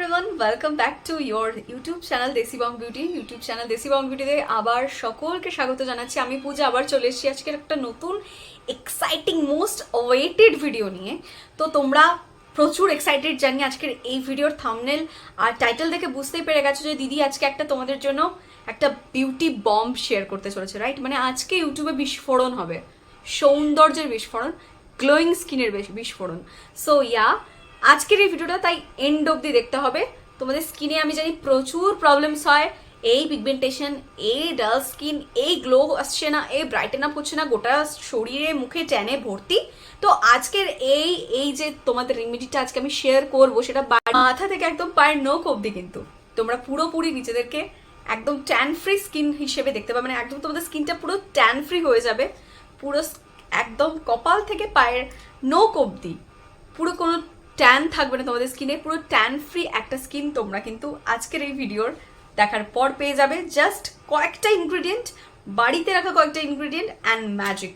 Everyone welcome back to your YouTube channel Desi Bong beauty YouTube channel Desi Bong বিউটিতে আবার সকলকে স্বাগত জানাচ্ছি। আমি পূজা, আবার চলে এসেছি আজকের একটা নতুন এক্সাইটিং মোস্ট ওয়েটেড ভিডিও নিয়ে। তো তোমরা প্রচুর এক্সাইটেড জানি আজকের এই ভিডিওর থামনেল আর টাইটেল দেখে বুঝতেই পেরে গেছো যে দিদি আজকে একটা তোমাদের জন্য একটা বিউটি বম্ব শেয়ার করতে চলেছে রাইট মানে আজকে ইউটিউবে বিস্ফোরণ হবে। সৌন্দর্যের বিস্ফোরণ গ্লোয়িং স্কিনের বিস্ফোরণ। সো ইয়া আজকের এই ভিডিওটা তাই এন্ড অবধি দেখতে হবে। তোমাদের স্কিনে আমি জানি প্রচুর প্রবলেমস হয়। এই পিগমেন্টেশন এই ডাল স্কিন এই গ্লো আসছে না, এই ব্রাইটেন আপ হচ্ছে না, গোটা শরীরে, মুখে, ট্যানে ভর্তি। তো আজকের এই এই যে তোমাদের রেমেডিটা আজকে আমি শেয়ার করব, সেটা মাথা থেকে একদম পায়ের নোক অবধি কিন্তু। তোমরা পুরোপুরি নিজেদেরকে একদম ট্যান ফ্রি স্কিন হিসেবে দেখতে পাবে। মানে একদম তোমাদের স্কিনটা পুরো ট্যান ফ্রি হয়ে যাবে। পুরো একদম কপাল থেকে পায়ের নোক অবধি। পুরো কোনো ট্যান থাকবে না তোমাদের স্কিনে পুরো ট্যান ফ্রি একটা স্কিন তোমরা কিন্তু আজকের এই ভিডিওর দেখার পর পেয়ে যাবে। জাস্ট কয়েকটা ইনগ্রিডিয়েন্ট বাড়িতে রাখা কয়েকটা ingredient and magic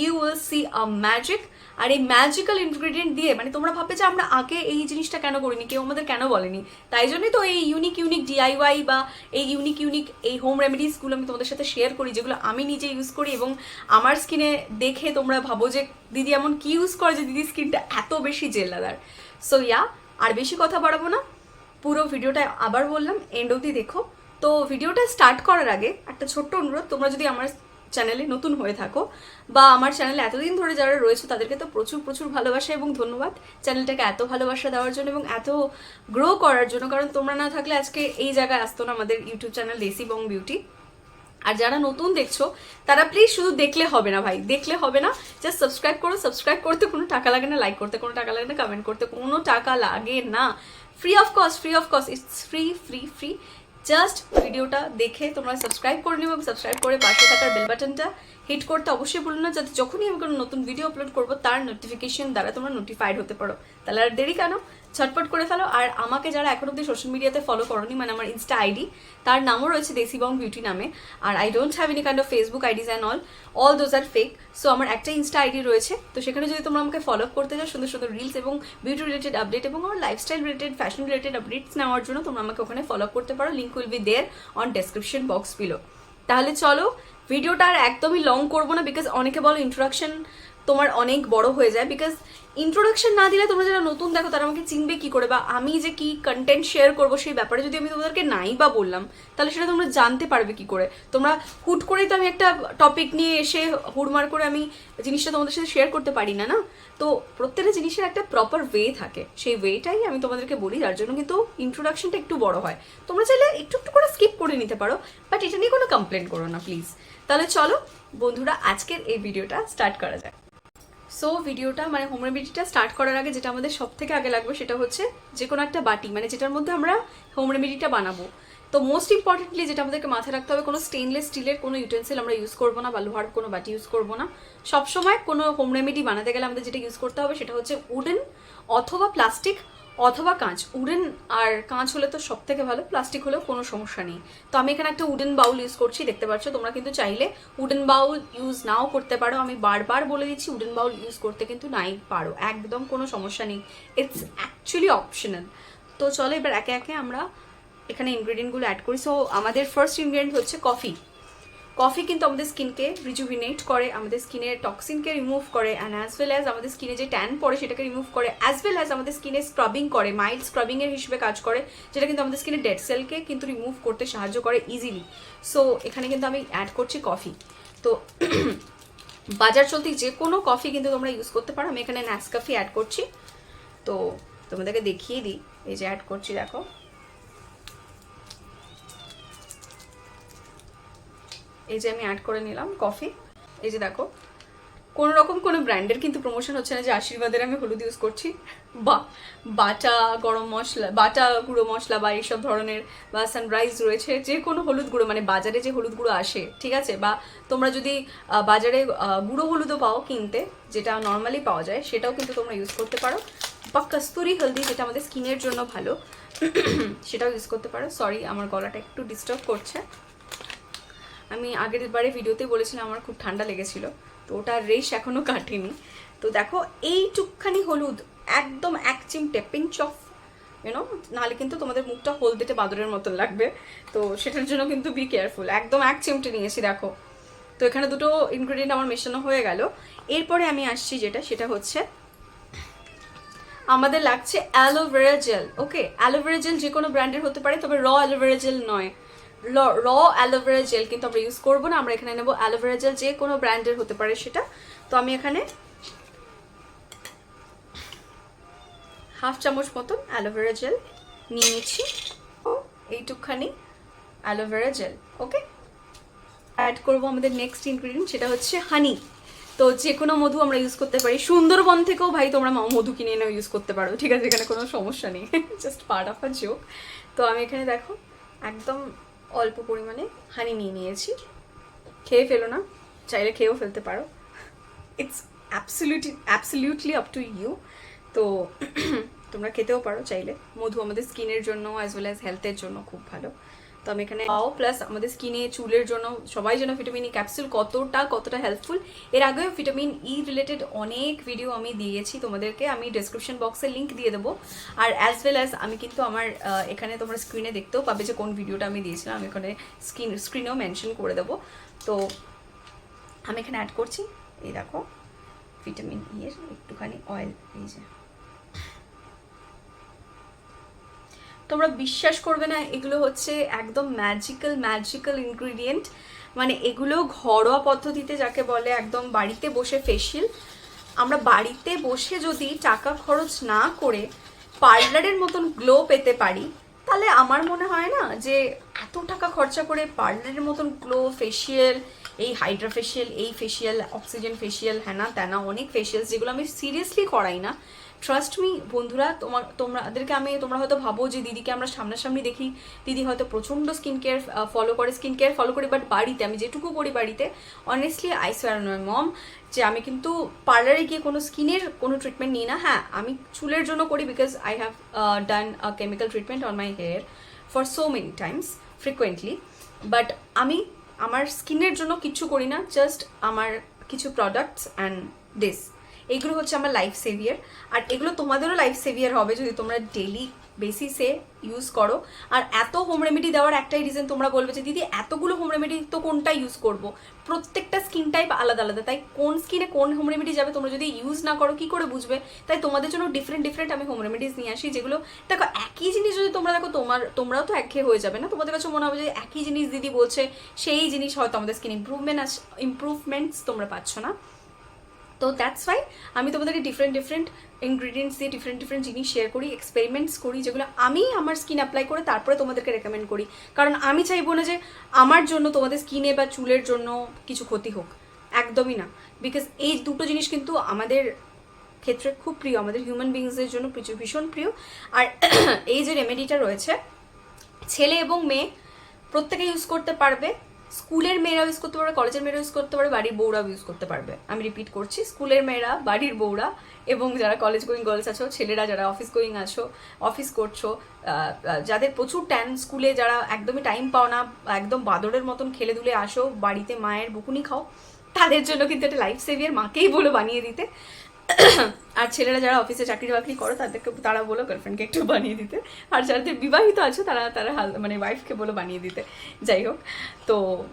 you will see a magic আর এই ম্যাজিক্যাল ইনগ্রিডিয়েন্ট দিয়ে মানে তোমরা ভাববে যে আমরা আগে এই জিনিসটা কেন করিনি, কেউ আমাদের কেন বলেনি। তাই জন্যই তো এই ইউনিক ইউনিক ডিআইওয়াই বা এই ইউনিক ইউনিক এই হোম রেমেডিসগুলো আমি তোমাদের সাথে শেয়ার করি, যেগুলো আমি নিজে ইউজ করি এবং আমার স্কিনে দেখে তোমরা ভাবো যে দিদি এমন কি ইউজ করে যে দিদি স্কিনটা এত বেশি জেলাদার। সো ইয়া আর বেশি কথা বাড়াবো না। পুরো ভিডিওটা আবার বললাম এন্ড অবধি দেখো। তো ভিডিওটা স্টার্ট করার আগে একটা ছোট্ট অনুরোধ, তোমরা যদি আমার চ্যানেলে নতুন হয়ে থাকো। বা আমার চ্যানেলে এতদিন ধরে যারা রয়েছে, তাদেরকে তো প্রচুর প্রচুর ভালোবাসা এবং ধন্যবাদ চ্যানেলটাকে এত ভালোবাসা দেওয়ার জন্য এবং এত গ্রো করার জন্য। কারণ তোমরা না থাকলে আজকে এই জায়গায় আসতো না আমাদের YouTube channel Desi Bong beauty আর যারা নতুন দেখছ, তারা প্লিজ শুধু দেখলে হবে না ভাই। দেখলে হবে না জাস্ট সাবস্ক্রাইব করো। সাবস্ক্রাইব করতে কোনো টাকা লাগে না লাইক করতে কোনো টাকা লাগে না কমেন্ট করতে কোনো টাকা লাগে না। Free of cost free of cost it's free free free just ভিডিওটা দেখে তোমরা সাবস্ক্রাইব করে নিও এবং সাবস্ক্রাইব করে পাশে থাকার বেল বাটনটা হিট করতে অবশ্যই ভুলো না, যাতে যখনই আমি কোনো নতুন ভিডিও আপলোড করব, তার নোটিফিকেশন দ্বারা তোমরা নোটিফাইড হতে পারো। তাহলে আর দেরি কেন? ঝটপট করে ফেলো। আর আমাকে যারা এখন অব্দি সোশ্যাল মিডিয়াতে ফলো করনি মানে আমার ইনস্টা আইডি তার নামও রয়েছে দেসি বং বিউটি নামে। আর I don't have any kind of Facebook IDs and all all those are fake so আমার একটা ইনস্টা আইডি রয়েছে। তো সেখানে যদি তোমরা আমাকে ফলো করতে চাও, সুন্দর সুন্দর রিলস এবং বিউটি রিলেটেড আপডেট এবং আমার lifestyle related fashion related updates নেওয়ার জন্য তোমরা আমাকে ওখানে ফলো করতে পারো। Link will be there on description box below তাহলে চলো ভিডিওটা আর একদমই লং করব না বিকজ অনেকে বলো ইন্ট্রোডাকশন তোমার অনেক বড় হয়ে যায় বিকজ ইন্ট্রোডাকশন না দিলে তোমরা যারা নতুন দেখো, তারা আমাকে চিনবে কি করে বা আমি যে কি কন্টেন্ট শেয়ার করব সেই ব্যাপারে যদি আমি তোমাদেরকে নাই বা বললাম, তাহলে সেটা তোমরা জানতে পারবে কি করে। তোমরা হুট করেই তো আমি একটা টপিক নিয়ে এসে হুড়মার করে আমি জিনিসটা তোমাদের সাথে শেয়ার করতে পারি না না? তো প্রত্যেকটা জিনিসের একটা প্রপার ওয়ে থাকে। সেই ওয়েটাই আমি তোমাদেরকে বলি, যার জন্য কিন্তু ইন্ট্রোডাকশনটা একটু বড় হয়। তোমরা চাইলে একটু একটু করে স্কিপ করে নিতে পারো বাট এটা নিয়ে কোনো কমপ্লেন করো না প্লিজ তাহলে চলো, বন্ধুরা, আজকের এই ভিডিওটা স্টার্ট করা যায় সো ভিডিওটা মানে হোম রেমেডিটা স্টার্ট করার আগে যেটা আমাদের সব থেকে আগে লাগবে সেটা হচ্ছে যে কোনো একটা বাটি মানে যেটার মধ্যে আমরা হোম রেমেডিটা বানাবো। তো মোস্ট ইম্পর্টেন্টলি যেটা আমাদেরকে মাথায় রাখতে হবে, কোনো স্টেনলেস স্টিলের কোনো ইউটেন্সিল আমরা ইউজ করব না বা লোহার কোনো বাটি ইউজ করব না। সবসময় কোনো হোম রেমেডি বানাতে গেলে আমাদের যেটা ইউজ করতে হবে সেটা হচ্ছে উডেন অথবা প্লাস্টিক অথবা কাঁচ, উডেন আর কাঁচ হলে তো সব থেকে ভালো, প্লাস্টিক হলেও কোনো সমস্যা নেই। তো আমি এখানে একটা উডেন বাউল ইউজ করছি, দেখতে পাচ্ছ? তোমরা কিন্তু চাইলে উডেন বাউল ইউজ নাও করতে পারো। আমি বারবার বলে দিচ্ছি, উডেন বাউল ইউজ করতে কিন্তু নাই পারো। একদম কোনো সমস্যা নেই। ইটস অ্যাকচুয়ালি অপশনাল তো চলো এবার একে একে আমরা এখানে ইনগ্রেডিয়েন্টগুলো অ্যাড করি। সো আমাদের ফার্স্ট ইনগ্রেডিয়েন্ট হচ্ছে কফি কফি কিন্তু আমাদের স্কিনকে রিজুভিনেট করে, আমাদের স্কিনের টক্সিনকে রিমুভ করে অ্যান্ড অ্যাজ ওয়েল অ্যাজ আমাদের স্কিনে যে ট্যান পড়ে সেটাকে রিমুভ করে অ্যাজ ওয়েল অ্যাজ আমাদের স্কিনে স্ক্রাবিং করে মাইল্ড স্ক্রাবিংয়ের হিসেবে কাজ করে, যেটা কিন্তু আমাদের স্কিনের ডেড সেলকে কিন্তু রিমুভ করতে সাহায্য করে ইজিলি সো এখানে কিন্তু আমি অ্যাড করছি কফি তো, বাজার চলতি যে কোনো কফি কিন্তু তোমরা ইউজ করতে পারো। আমি এখানে ন্যাস ন্যাসকাফি অ্যাড করছি। তো, তোমাদেরকে দেখিয়ে দিই। এই যে অ্যাড করছি, দেখো। এই যে আমি অ্যাড করে নিলাম কফি এই যে দেখো কোনো রকম কোনো ব্র্যান্ডের কিন্তু প্রমোশন হচ্ছে না যে আশীর্বাদের আমি হলুদ ইউজ করছি। বা, বাটা, গরম মশলা, বাটা গুঁড়ো মশলা বা এইসব ধরনের বা সানরাইজ রয়েছে, যে কোনো হলুদ গুঁড়ো মানে বাজারে যে হলুদ গুঁড়ো আসে, ঠিক আছে? বা তোমরা যদি বাজারে গুঁড়ো হলুদও পাও কিনতে, যেটা নর্মালি পাওয়া যায়, সেটাও কিন্তু তোমরা ইউজ করতে পারো। বা কস্তুরি হলদি, যেটা আমাদের স্কিনের জন্য ভালো, সেটাও ইউজ করতে পারো। সরি আমার গলাটা একটু ডিস্টার্ব করছে। আমি আগের বারে ভিডিওতে বলেছিলাম, আমার খুব ঠান্ডা লেগেছিল। তো ওটার রেশ এখনও কাটেনি। তো দেখো, এইটুকখানি হলুদ, একদম এক চিমটে পিঞ্চ অফ ইউনো নাহলে কিন্তু তোমাদের মুখটা হলদেটে বাদরের মতন লাগবে। তো সেটার জন্য কিন্তু বি কেয়ারফুল একদম এক চিমটে নিয়েছি, দেখো। তো এখানে দুটো ইনগ্রেডিয়েন্ট আমার মেশানো হয়ে গেল। এরপরে আমি আসছি যেটা, সেটা হচ্ছে আমাদের লাগছে aloe vera gel okay aloe vera gel যে কোনো ব্র্যান্ডের হতে পারে, তবে র অ্যালোভেরা জেল নয়। র অ্যালোভেরা জেল কিন্তু আমরা ইউজ করব না, আমরা এখানে নেব অ্যালোভেরা জেল যে কোনো ব্র্যান্ডের হতে পারে সেটা। তো আমি এখানে হাফ চামচ মতন অ্যালোভেরা জেল নিয়ে নিচ্ছি। ও এইটুকখানি aloe vera gel okay add করব আমাদের নেক্সট ইনগ্রিডিয়েন্ট সেটা হচ্ছে হানি তো যে কোনো মধু আমরা ইউজ করতে পারি। সুন্দরবন থেকেও ভাই তোমরা মধু কিনে এনেও ইউজ করতে পারো, ঠিক আছে? এখানে কোনো সমস্যা নেই। Just part of a joke তো আমি এখানে দেখো, একদম অল্প পরিমাণে হানি নিয়ে নিয়েছি। খেয়ে ফেলো না, চাইলে খেয়েও ফেলতে পারো। It's absolutely absolutely up to you তো তোমরা খেতেও পারো চাইলে। মধু আমাদের স্কিনের জন্য অ্যাজ ওয়েল অ্যাজ হেলথের জন্য খুব ভালো। তো আমি এখানে পাও প্লাস আমাদের স্কিনে চুলের জন্য, সবাই যেন ভিটামিন ই ক্যাপসুল কতটা কতটা হেল্পফুল এর আগেও ভিটামিন ই রিলেটেড অনেক ভিডিও আমি দিয়েছি তোমাদেরকে, আমি ডেসক্রিপশন বক্সে লিঙ্ক দিয়ে দেবো। আর অ্যাজ ওয়েল অ্যাজ আমি কিন্তু আমার এখানে তোমরা স্ক্রিনে দেখতেও পাবে যে কোন ভিডিওটা আমি দিয়েছিলাম, আমি এখানে স্ক্রিন স্ক্রিনেও মেনশন করে দেবো। তো আমি এখানে অ্যাড করছি, এই দেখো ভিটামিন ই এর একটুখানি অয়েল এই যে। তোমরা বিশ্বাস করবে না, এগুলো হচ্ছে একদম ম্যাজিক্যাল ম্যাজিক্যাল ইনগ্রিডিয়েন্ট মানে এগুলো ঘরোয়া পদ্ধতিতে যাকে বলে একদম বাড়িতে বসে ফেসিয়াল আমরা বাড়িতে বসে যদি টাকা খরচ না করে পার্লারের মতন গ্লো পেতে পারি, তাহলে আমার মনে হয় না যে এত টাকা খরচা করে পার্লারের মতন গ্লো ফেসিয়াল এই হাইড্রা ফেসিয়াল এই ফেসিয়াল অক্সিজেন ফেসিয়াল হ্যানা ত্যানা অনেক ফেসিয়াল যেগুলো আমি সিরিয়াসলি করাই না। ট্রাস্ট মি বন্ধুরা, তোমার, তোমাদেরকে আমি, তোমরা হয়তো ভাবো যে দিদিকে আমরা সামনাসামনি দেখি। দিদি হয়তো প্রচণ্ড স্কিন কেয়ার ফলো করে স্কিন কেয়ার ফলো করি বাট বাড়িতে, আমি যেটুকু করি বাড়িতে অনেস্টলি আই সোয়ার মম যে আমি কিন্তু পার্লারে গিয়ে কোনো স্কিনের কোনো ট্রিটমেন্ট নিই না। হ্যাঁ আমি চুলের জন্য করি because I have done chemical treatment on my hair for so many times frequently but আমি আমার স্কিনের জন্য কিচ্ছু করি না জাস্ট আমার কিছু প্রোডাক্টস অ্যান্ড দিস এইগুলো হচ্ছে আমার লাইফ সেভিয়ার আর এগুলো তোমাদেরও লাইফ সেভিয়ার হবে যদি তোমরা ডেলি বেসিসে ইউজ করো। আর এত হোম রেমেডি দেওয়ার একটাই রিজন তোমরা বলবে যে, দিদি, এতগুলো হোম রেমেডি তো কোনটা ইউজ করব? প্রত্যেকটা স্কিন টাইপ আলাদা আলাদা। তাই কোন স্কিনে কোন হোম রেমেডি যাবে তোমরা যদি ইউজ না করো, কি করে বুঝবে? তাই তোমাদের জন্য ডিফারেন্ট ডিফারেন্ট আমি হোম রেমেডিস নিয়ে আসি, যেগুলো, দেখো, একই জিনিস যদি তোমরা, দেখো, তোমার, তোমরাও তো একঘেয়ে হয়ে যাবে না? তোমাদের কাছে মনে হবে যে, একই জিনিস দিদি বলছে, সেই জিনিস হয়তো আমাদের স্কিন ইম্প্রুভমেন্ট ইম্প্রুভমেন্টস তোমরা পাচ্ছ না। তো দ্যাটস ওয়াই আমি তোমাদেরকে ডিফারেন্ট ডিফারেন্ট ইনগ্রিডিয়েন্টস দিয়ে ডিফারেন্ট ডিফারেন্ট জিনিস শেয়ার করি এক্সপেরিমেন্টস করি, যেগুলো আমি আমার স্কিন অ্যাপ্লাই করে তারপরে তোমাদেরকে রেকমেন্ড করি। কারণ আমি চাইব না যে আমার জন্য তোমাদের স্কিনে বা চুলের জন্য কিছু ক্ষতি হোক। একদমই না। বিকজ এই দুটো জিনিস কিন্তু আমাদের ক্ষেত্রে খুব প্রিয়, আমাদের হিউম্যান বিংসের জন্য ভীষণ প্রিয়। আর এই যে রেমেডিটা রয়েছে, ছেলে এবং মেয়ে প্রত্যেকে ইউজ করতে পারবে। স্কুলের মেয়েরাও ইউজ করতে পারবে, কলেজের মেয়েরা ইউজ করতে পারবে, বাড়ির বউরাও ইউজ করতে পারবে। আমি রিপিট করছি, স্কুলের মেয়েরা, বাড়ির বউরা এবং যারা কলেজ গোয়িং গার্লস আছো, ছেলেরা যারা অফিস গোয়িং আছো অফিস করছ যাদের প্রচুর ট্যান স্কুলে যারা একদমই টাইম পাও না, একদম বাদরের মতন খেলে ধুলে আসো, বাড়িতে মায়ের বুকুনি খাও, তাদের জন্য কিন্তু একটা লাইফ সেভিয়ার মাকেই বলো বানিয়ে দিতে। আর ছেলেরা যারা অফিসে চাকরি বাকরি করো, তাদেরকে তারা বলো গার্লফ্রেন্ডকে একটু বানিয়ে দিতে। আর যাদের বিবাহিত আছে, তারা তারা হাল- মানে ওয়াইফকে বলো বানিয়ে দিতে। যাই হোক, তো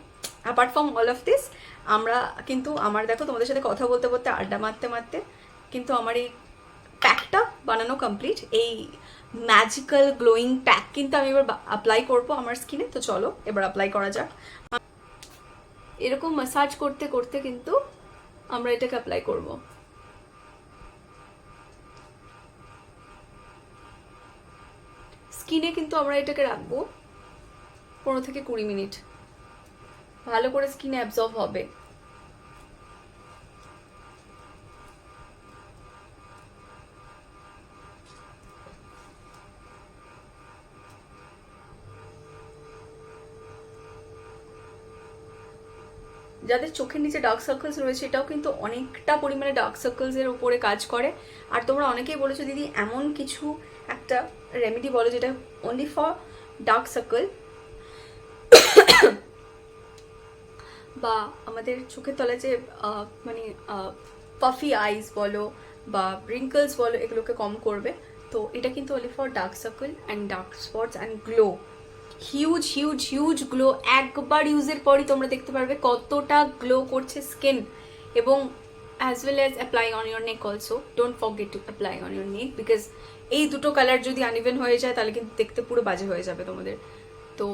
apart from all of this আমরা কিন্তু আমার, দেখো তোমাদের সাথে কথা বলতে বলতে, আড্ডা মারতে মারতে, কিন্তু আমার এই প্যাকটা বানানো কমপ্লিট এই ম্যাজিক্যাল গ্লোয়িং প্যাক কিন্তু আমি এবার অ্যাপ্লাই করব আমার স্কিনে তো চলো, এবার অ্যাপ্লাই করা যাক। এরকম মাসাজ করতে করতে কিন্তু আমরা এটাকে অ্যাপ্লাই করব। স্কিনে কিন্তু আমরা এটাকে রাখব পনেরো থেকে কুড়ি মিনিট। ভালো করে স্কিন অ্যাবজর্ব হবে। যাদের চোখের নিচে ডার্ক সার্কেলস রয়েছে, এটাও কিন্তু অনেকটা পরিমাণে ডার্ক সার্কেলসের উপরে কাজ করে। আর তোমরা অনেকেই বলেছ, দিদি, এমন কিছু একটা রেমেডি বলো যেটা অনলি ফর ডার্ক সার্কেল বা আমাদের চোখের তলায় যে মানে পাফি আইস বলো বা রিঙ্কলস বলো, এগুলোকে কম করবে। তো এটা কিন্তু only for dark circle and dark spots and glow huge huge huge glow একবার ইউজের পরই তোমরা দেখতে পারবে কতটা গ্লো করছে স্কিন এবং as well as apply on your neck also don't forget to apply on your neck because এই দুটো কালার যদি আনইভেন হয়ে যায় তাহলে কিন্তু দেখতে পুরো বাজে হয়ে যাবে তোমাদের। তো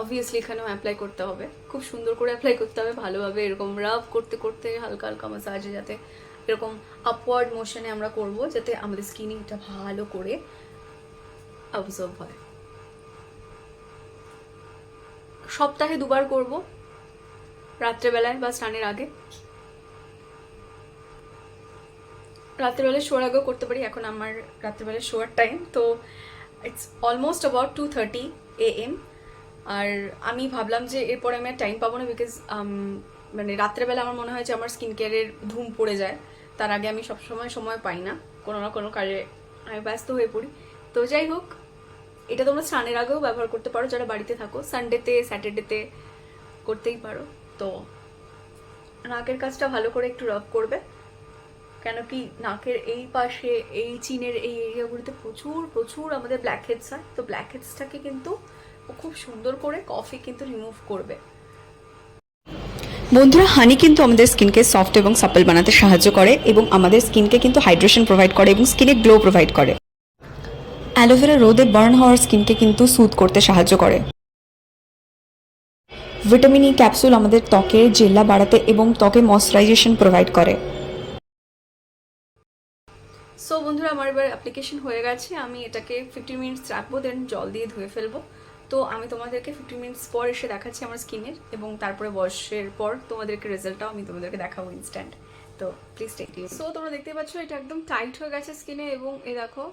অবভিয়াসলি এখানেও অ্যাপ্লাই করতে হবে। খুব সুন্দর করে অ্যাপ্লাই করতে হবে, ভালোভাবে এরকম রাব করতে করতে হালকা হালকা মাসাজে যাতে এরকম আপওয়ার্ড মোশনে আমরা করব, যাতে আমাদের স্কিনিংটা ভালো করে অবজার্ভ হয়। সপ্তাহে দুবার করব, রাত্রেবেলায় বা স্নানের আগে। রাত্রেবেলায় শোয়ার আগেও করতে পারি, এখন আমার রাত্রেবেলায় শোয়ার টাইম তো it's almost about two thirty A M আর আমি ভাবলাম যে এরপরে আমি আর টাইম পাবো না বিকজ মানে রাত্রেবেলা আমার মনে হয় যে আমার স্কিন কেয়ারের ধুম পড়ে যায়, তার আগে আমি সবসময় সময় পাই না, কোনো না কোনো কাজে আমি ব্যস্ত হয়ে পড়ি। তো যাই হোক এটা তোমরা স্নানের আগেও ব্যবহার করতে পারো, যারা বাড়িতে থাকো। সানডেতে স্যাটারডেতে করতেই পারো। তো, নাকের কাজটা ভালো করে একটু রব করবে। কেন কি নাকের এই পাশে, এই চিনের এই এরিয়াগুলিতে প্রচুর প্রচুর আমাদের ব্ল্যাক হেডস হয়। তো ব্ল্যাক হেডসটাকে কিন্তু খুব সুন্দর করে কফি কিন্তু রিমুভ করবে। বন্ধুরা হানি কিন্তু আমাদের স্কিনকে সফট এবং সাপল বানাতে সাহায্য করে এবং আমাদের স্কিনকে কিন্তু হাইড্রেশন প্রোভাইড করে এবং স্কিনে গ্লো প্রোভাইড করে। অ্যালোভেরা রোদে বার্ন হওয়ার স্কিনকে কিন্তু সুদ করতে সাহায্য করে। ভিটামিন ই ক্যাপসুল আমাদের ত্বকের জেল্লা বাড়াতে এবং ত্বকে ময়শ্চারাইজেশন প্রোভাইড করে। সো বন্ধুরা, আমার এবার অ্যাপ্লিকেশন হয়ে গেছে। আমি এটাকে ফিফটিন মিনিটস রাখব দেন জল দিয়ে ধুয়ে ফেলব। তো আমি তোমাদেরকে ফিফটিন মিনিটস পর এসে দেখাচ্ছি আমার স্কিনের এবং তারপরে বয়সের পর তোমাদেরকে রেজাল্টটাও আমি তোমাদেরকে দেখাবো ইনস্ট্যান্ট তো প্লিজ টেক সো তোমরা দেখতে পাচ্ছ, এটা একদম টাইট হয়ে গেছে স্কিনে এবং এ দেখো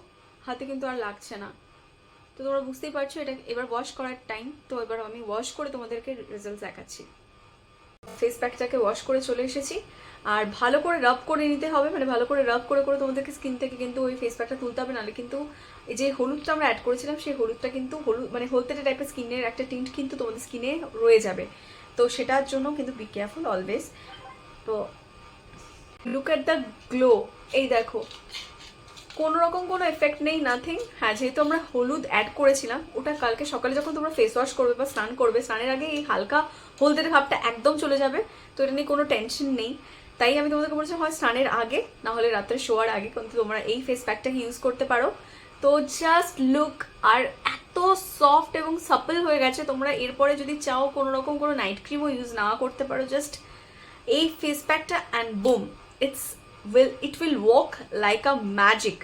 হাতে কিন্তু আর লাগছে না। তো তোমরা বুঝতেই পারছ, এটা এবার ওয়াশ করার টাইম তো এবার আমি ওয়াশ করে তোমাদেরকে রেজাল্ট দেখাচ্ছি। ফেস প্যাকটাকে ওয়াশ করে চলে এসেছি। আর ভালো করে রাব করে নিতে হবে মানে ভালো করে রাব করে করে তোমাদেরকে স্কিন থেকে কিন্তু ওই ফেস প্যাকটা তুলতে হবে, নাহলে কিন্তু এই যে হলুদটা আমরা অ্যাড করেছিলাম, সেই হলুদটা কিন্তু হলুদ মানে হলদেটে টাইপের স্কিনের একটা টিন্ট কিন্তু তোমাদের স্কিনে রয়ে যাবে। তো সেটার জন্য কিন্তু be careful always to look at the glow এই দেখো। কোনো রকম কোনো এফেক্ট নেই নাথিং হ্যাঁ যেহেতু আমরা হলুদ অ্যাড করেছিলাম, ওটা কালকে সকালে যখন তোমরা ফেস ওয়াশ করবে বা স্নান করবে, স্নানের আগে এই হালকা হলদের ভাবটা একদম চলে যাবে, তো এটা নিয়ে কোনো টেনশন নেই। তাই আমি তোমাদেরকে বলছি, হয় স্নানের আগে, না হলে রাত্রে শোয়ার আগে, কিন্তু তোমরা এই ফেস প্যাকটা ইউজ করতে পারো। তো জাস্ট লুক আর এত সফট এবং সাপল হয়ে গেছে, তোমরা এরপরে যদি চাও কোনো রকম কোনো নাইট ক্রিমও ইউজ না করতে পারো জাস্ট এই ফেস প্যাকটা and boom it's will it will work like a magic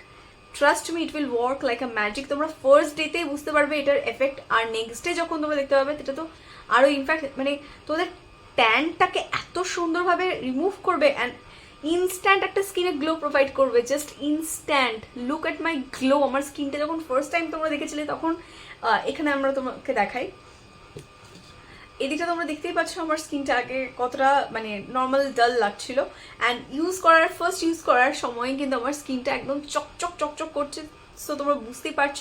trust me it will work like a magic তোমরা ফার্স্ট ডেতেই বুঝতে পারবে এটার এফেক্ট আর নেক্সট ডে যখন তোমরা দেখতে পাবে এটা তো আরও ইনফ্যাক্ট মানে তোমাদের ট্যানটাকে এত সুন্দরভাবে রিমুভ করবে অ্যান্ড ইনস্ট্যান্ট একটা স্কিনে গ্লো প্রোভাইড করবে। Just instant look at my glow আমার স্কিনটা যখন ফার্স্ট টাইম তোমরা দেখেছিলে, তখন এখানে আমরা তোমাকে দেখাই। এদিকটা তোমরা দেখতেই পাচ্ছ আমার স্কিনটা আগে কতটা মানে নর্মাল ডাল লাগছিল। অ্যান্ড ইউজ করার ফার্স্ট ইউজ করার সময় কিন্তু আমার স্কিনটা একদম চকচক চকচক করছে। সো তোমরা বুঝতেই পারছ,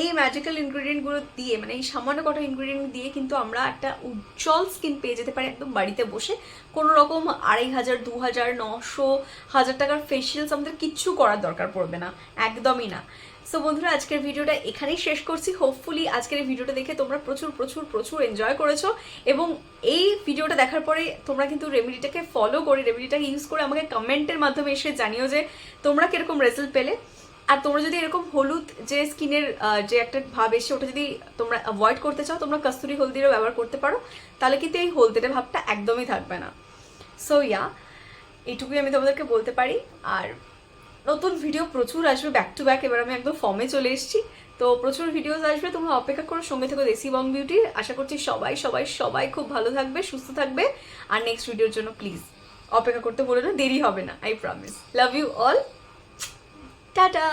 এই ম্যাজিক্যাল ইনগ্রিডিয়েন্টগুলো দিয়ে মানে এই সামান্য কটা ইনগ্রিডিয়েন্ট দিয়ে কিন্তু আমরা একটা উজ্জ্বল স্কিন পেয়ে যেতে পারি একদম বাড়িতে বসে। কোনো রকম আড়াই হাজার, দু হাজার, নশো, হাজার টাকার ফেসিয়ালস আমাদের কিচ্ছু করার দরকার পড়বে না। একদমই না। সো বন্ধুরা, আজকের ভিডিওটা এখানেই শেষ করছি। হোপফুলি আজকের এই ভিডিওটা দেখে তোমরা প্রচুর প্রচুর প্রচুর এনজয় করেছ। এবং এই ভিডিওটা দেখার পরে তোমরা কিন্তু রেমেডিটাকে ফলো করে রেমেডিটাকে ইউজ করে আমাকে কমেন্টের মাধ্যমে এসে জানিও যে তোমরা কীরকম রেজাল্ট পেলে। আর তোমরা যদি এরকম হলুদ যে স্কিনের যে একটা ভাব এসে ওটা যদি তোমরা অ্যাভয়েড করতে চাও, তোমরা কস্তুরি হলদিরও ব্যবহার করতে পারো। তাহলে কিন্তু এই হলদেটে ভাবটা একদমই থাকবে না। সো ইয়া এইটুকুই আমি তোমাদেরকে বলতে পারি। আর নতুন ভিডিও প্রচুর আসবে ব্যাক টু ব্যাক এবার আমি একদম ফর্মে চলে এসেছি। তো প্রচুর ভিডিওস আসবে, তোমরা অপেক্ষা করো, সঙ্গে থেকো দেশি বং বিউটি আশা করছি সবাই সবাই সবাই খুব ভালো থাকবে, সুস্থ থাকবে। আর নেক্সট ভিডিওর জন্য প্লিজ অপেক্ষা করতে বলে না, দেরি হবে না I promise love you all tata.